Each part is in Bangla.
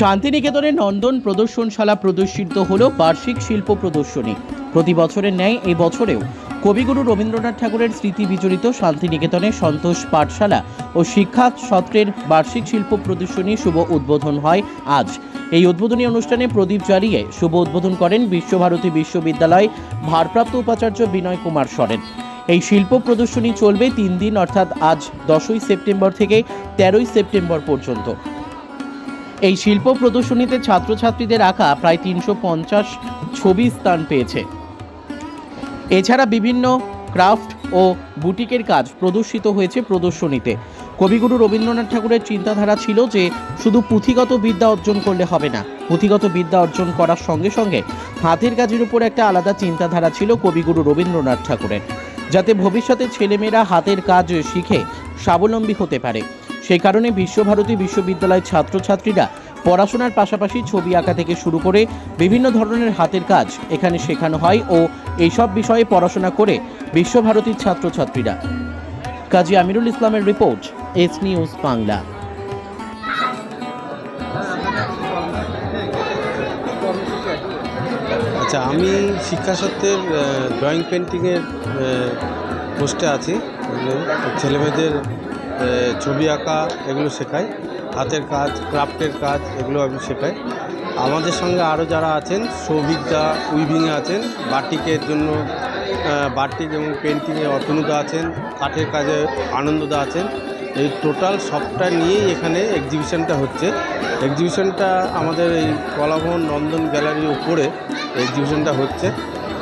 শান্তিনিকেতনের নন্দন প্রদর্শনশালা প্রদর্শিত হল বার্ষিক শিল্প প্রদর্শনী। প্রতি বছরের ন্যায় এই বছরেও কবিগুরু রবীন্দ্রনাথ ঠাকুরের স্মৃতি বিজড়িত শান্তিনিকেতনে সন্তোষ পাঠশালা ও শিক্ষা সত্রের বার্ষিক শিল্প প্রদর্শনী শুভ উদ্বোধন হয় আজ। এই উদ্বোধনী অনুষ্ঠানে প্রদীপ জ্বালিয়ে শুভ উদ্বোধন করেন বিশ্বভারতী বিশ্ববিদ্যালয় ভারপ্রাপ্ত উপাচার্য বিনয় কুমার সরেন। এই শিল্প প্রদর্শনী চলবে তিন দিন, অর্থাৎ আজ দশই সেপ্টেম্বর থেকে তেরোই সেপ্টেম্বর পর্যন্ত। এই শিল্প প্রদর্শনীতে ছাত্রছাত্রীদের আঁকা প্রায় তিনশো পঞ্চাশ ছবি স্থান পেয়েছে। এছাড়া বিভিন্ন ক্রাফট ও বুটিকের কাজ প্রদর্শিত হয়েছে প্রদর্শনীতে। কবিগুরু রবীন্দ্রনাথ ঠাকুরের চিন্তাধারা ছিল যে, শুধু পুঁথিগত বিদ্যা অর্জন করলে হবে না, পুঁথিগত বিদ্যা অর্জন করার সঙ্গে সঙ্গে হাতের কাজের উপর একটা আলাদা চিন্তাধারা ছিল কবিগুরু রবীন্দ্রনাথ ঠাকুরের, যাতে ভবিষ্যতে ছেলেমেয়েরা হাতের কাজ শিখে স্বাবলম্বী হতে পারে। সেই কারণে বিশ্বভারতী বিশ্ববিদ্যালয়ের ছাত্রছাত্রীরা পড়াশোনার পাশাপাশি ছবি আঁকা থেকে শুরু করে বিভিন্ন ধরনের হাতের কাজ এখানে শেখানো হয় ও এইসব বিষয়ে পড়াশোনা করে বিশ্বভারতীর ছাত্রছাত্রীরা। কাজী আমিরুল ইসলামের রিপোর্ট, এস নিউজ বাংলা। আচ্ছা আমি শিক্ষা সত্ত্বের ড্রয়িং পেন্টিংয়ের পোস্টে আছি। ছেলেমেয়েদের ছবি আঁকা এগুলো শেখাই। হাতের কাজ, ক্রাফটের কাজ এগুলো আমি শেখাই। আমাদের সঙ্গে আরও যারা আছেন, সৌভিকদা উইভিংয়ে আছেন, বাটিকের জন্য বাটিক এবং পেন্টিংয়ে অতনুদা আছেন, কাঠের কাজে আনন্দদা আছেন। এই টোটাল সবটা নিয়েই এখানে এক্সিবিশনটা হচ্ছে। এক্সিবিশনটা আমাদের এই কলাভবন নন্দন গ্যালারির উপরে এক্সিবিশনটা হচ্ছে।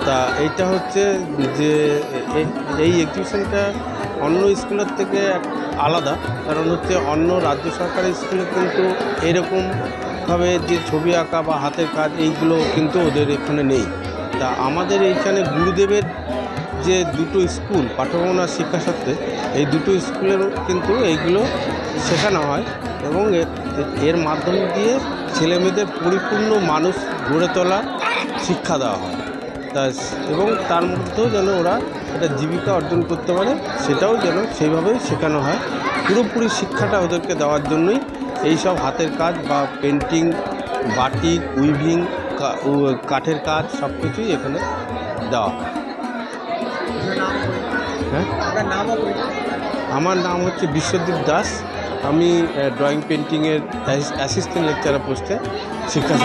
তা এইটা হচ্ছে যে এই এক্সিবিশনটা অন্য স্কুলের থেকে আলাদা, কারণ হচ্ছে অন্য রাজ্য সরকারি স্কুলে কিন্তু এরকমভাবে যে ছবি আঁকা বা হাতের কাজ, এইগুলো কিন্তু ওদের এখানে নেই। তা আমাদের এইখানে গুরুদেবের যে দুটো স্কুল, পাঠভবন আর সত্ত্বে এই দুটো স্কুলের কিন্তু এইগুলো শেখানো হয় এবং এর মাধ্যম দিয়ে ছেলেমেয়েদের পরিপূর্ণ মানুষ গড়ে তোলা শিক্ষা দেওয়া হয়। তা এবং তার মধ্যেও যেন ওরা একটা জীবিকা অর্জন করতে পারে, সেটাও যেন সেইভাবেই শেখানো হয়। পুরোপুরি শিক্ষাটা ওদেরকে দেওয়ার জন্যই এই সব হাতের কাজ বা পেন্টিং বাটিক উইভিং কাঠের কাজ সব কিছুই এখানে দেওয়া। হয়? আমার নাম হচ্ছে বিশ্বদীপ দাস। আমি ড্রয়িং পেন্টিংয়ের অ্যাসিস্ট্যান্ট লেকচারার পোস্টে শিক্ষা